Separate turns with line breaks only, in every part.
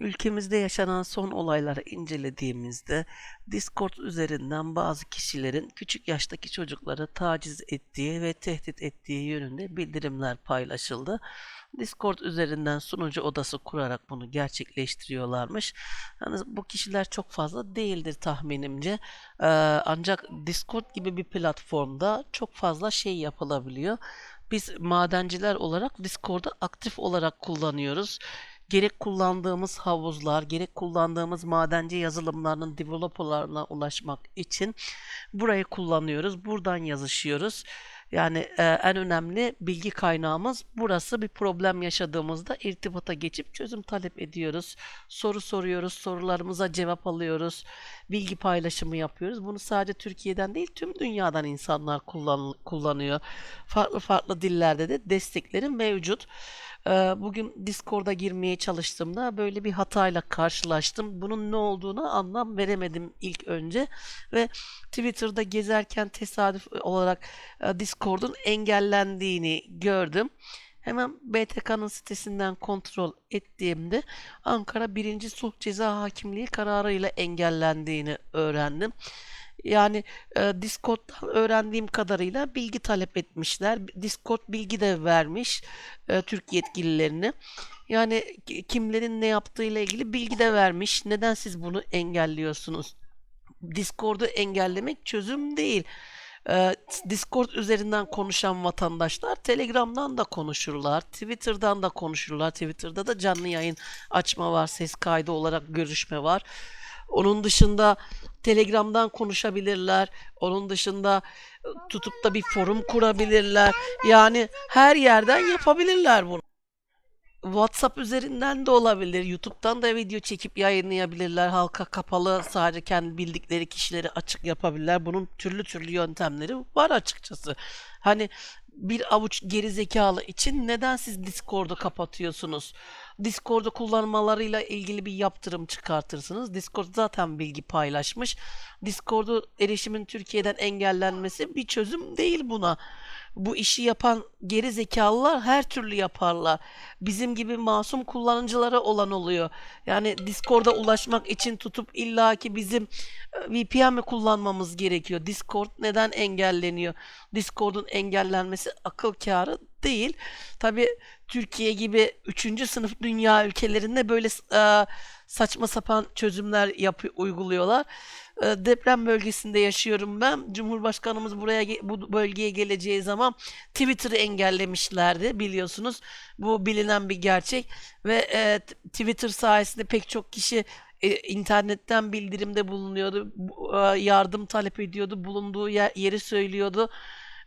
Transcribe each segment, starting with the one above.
Ülkemizde yaşanan son olayları incelediğimizde Discord üzerinden bazı kişilerin küçük yaştaki çocukları taciz ettiği ve tehdit ettiği yönünde bildirimler paylaşıldı. Discord üzerinden sunucu odası kurarak bunu gerçekleştiriyorlarmış. Yalnız bu kişiler çok fazla değildir tahminimce. Ee, ancak Discord gibi bir platformda çok fazla şey yapılabiliyor. Biz madenciler olarak Discord'u aktif olarak kullanıyoruz gerek kullandığımız havuzlar, gerek kullandığımız madenci yazılımlarının developerlarına ulaşmak için burayı kullanıyoruz. Buradan yazışıyoruz. Yani e, en önemli bilgi kaynağımız burası. Bir problem yaşadığımızda irtibata geçip çözüm talep ediyoruz. Soru soruyoruz, sorularımıza cevap alıyoruz. Bilgi paylaşımı yapıyoruz. Bunu sadece Türkiye'den değil tüm dünyadan insanlar kullan, kullanıyor. Farklı farklı dillerde de destekleri mevcut. Ee, Bugün Discord'a girmeye çalıştığımda böyle bir hatayla karşılaştım. Bunun ne olduğunu anlam veremedim ilk önce ve Twitter'da gezerken tesadüf olarak e, Discord'un engellendiğini gördüm. Hemen BTK'nın sitesinden kontrol ettiğimde Ankara 1. Sulh Ceza Hakimliği kararıyla engellendiğini öğrendim. Yani e, Discord'dan öğrendiğim kadarıyla bilgi talep etmişler. Discord bilgi de vermiş e, Türk yetkililerine. Yani ki- kimlerin ne yaptığıyla ilgili bilgi de vermiş. Neden siz bunu engelliyorsunuz? Discord'u engellemek çözüm değil. Ee, Discord üzerinden konuşan vatandaşlar Telegram'dan da konuşurlar, Twitter'dan da konuşurlar. Twitter'da da canlı yayın açma var, ses kaydı olarak görüşme var. Onun dışında Telegram'dan konuşabilirler. Onun dışında e, tutup da bir forum kurabilirler. Yani her yerden yapabilirler bunu. WhatsApp üzerinden de olabilir. YouTube'dan da video çekip yayınlayabilirler. Halka kapalı sadece kendi bildikleri kişileri açık yapabilirler. Bunun türlü türlü yöntemleri var açıkçası. Hani bir avuç geri zekalı için neden siz Discord'u kapatıyorsunuz? Discord'u kullanmalarıyla ilgili bir yaptırım çıkartırsınız. Discord zaten bilgi paylaşmış. Discord'u erişimin Türkiye'den engellenmesi bir çözüm değil buna. Bu işi yapan geri zekalılar her türlü yaparlar. Bizim gibi masum kullanıcılara olan oluyor. Yani Discord'a ulaşmak için tutup illaki bizim e, VPN mi kullanmamız gerekiyor? Discord neden engelleniyor? Discord'un engellenmesi akıl kârı değil. Tabii Türkiye gibi 3. sınıf dünya ülkelerinde böyle e, saçma sapan çözümler yapı uyguluyorlar. E, deprem bölgesinde yaşıyorum ben. Cumhurbaşkanımız buraya bu bölgeye geleceği zaman Twitter'ı engellemişlerdi biliyorsunuz. Bu bilinen bir gerçek ve e, Twitter sayesinde pek çok kişi e, internetten bildirimde bulunuyordu. bu- e, yardım talep ediyordu. Bulunduğu yer, yeri söylüyordu.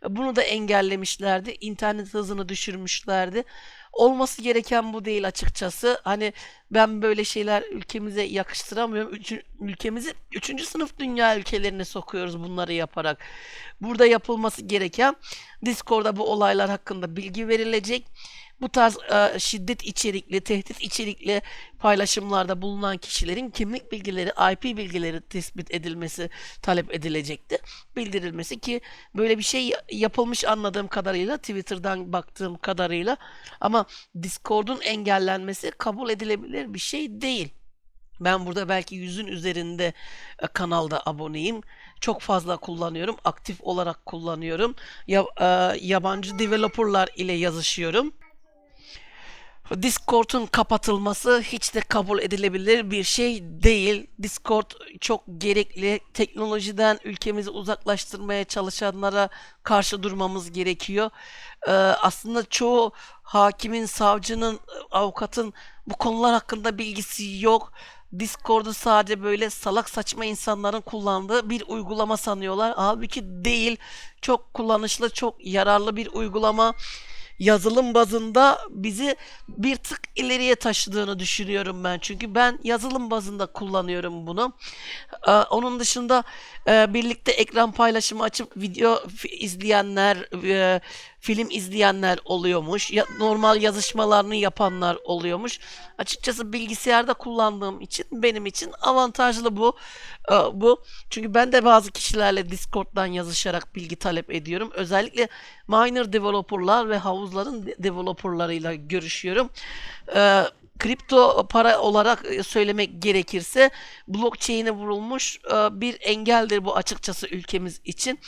Bunu da engellemişlerdi. İnternet hızını düşürmüşlerdi. Olması gereken bu değil açıkçası. Hani ben böyle şeyler ülkemize yakıştıramıyorum. Üçü- ülkemizi 3. sınıf dünya ülkelerine sokuyoruz bunları yaparak. Burada yapılması gereken Discord'da bu olaylar hakkında bilgi verilecek. Bu tarz e, şiddet içerikli, tehdit içerikli paylaşımlarda bulunan kişilerin kimlik bilgileri, IP bilgileri tespit edilmesi talep edilecekti. Bildirilmesi ki böyle bir şey ya- yapılmış anladığım kadarıyla Twitter'dan baktığım kadarıyla ama Discord'un engellenmesi kabul edilebilir bir şey değil. Ben burada belki yüzün üzerinde e, kanalda aboneyim. Çok fazla kullanıyorum. Aktif olarak kullanıyorum. Ya, e, yabancı developerlar ile yazışıyorum. Discord'un kapatılması hiç de kabul edilebilir bir şey değil. Discord çok gerekli. Teknolojiden ülkemizi uzaklaştırmaya çalışanlara karşı durmamız gerekiyor. Ee, aslında çoğu hakimin, savcının, avukatın bu konular hakkında bilgisi yok. Discord'u sadece böyle salak saçma insanların kullandığı bir uygulama sanıyorlar. Halbuki değil. Çok kullanışlı, çok yararlı bir uygulama yazılım bazında bizi bir tık ileriye taşıdığını düşünüyorum ben. Çünkü ben yazılım bazında kullanıyorum bunu. Ee, onun dışında e, birlikte ekran paylaşımı açıp video izleyenler, e, film izleyenler oluyormuş. Ya, normal yazışmalarını yapanlar oluyormuş. Açıkçası bilgisayarda kullandığım için benim için avantajlı bu. Ee, bu. Çünkü ben de bazı kişilerle Discord'dan yazışarak bilgi talep ediyorum. Özellikle minor developerlar ve havuzların de- developerlarıyla görüşüyorum. Ee, kripto para olarak e, söylemek gerekirse blockchain'e vurulmuş e, bir engeldir bu açıkçası ülkemiz için.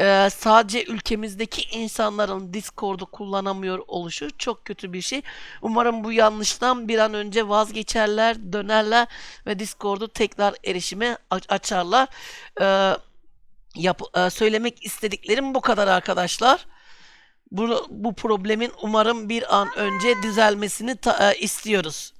E, sadece ülkemizdeki insanların Discord'u kullanamıyor oluşu çok kötü bir şey. Umarım bu yanlıştan bir an önce vazgeçerler, dönerler ve Discord'u tekrar erişime açarlar. Yap, söylemek istediklerim bu kadar arkadaşlar. Bu, bu problemin umarım bir an önce düzelmesini e, istiyoruz.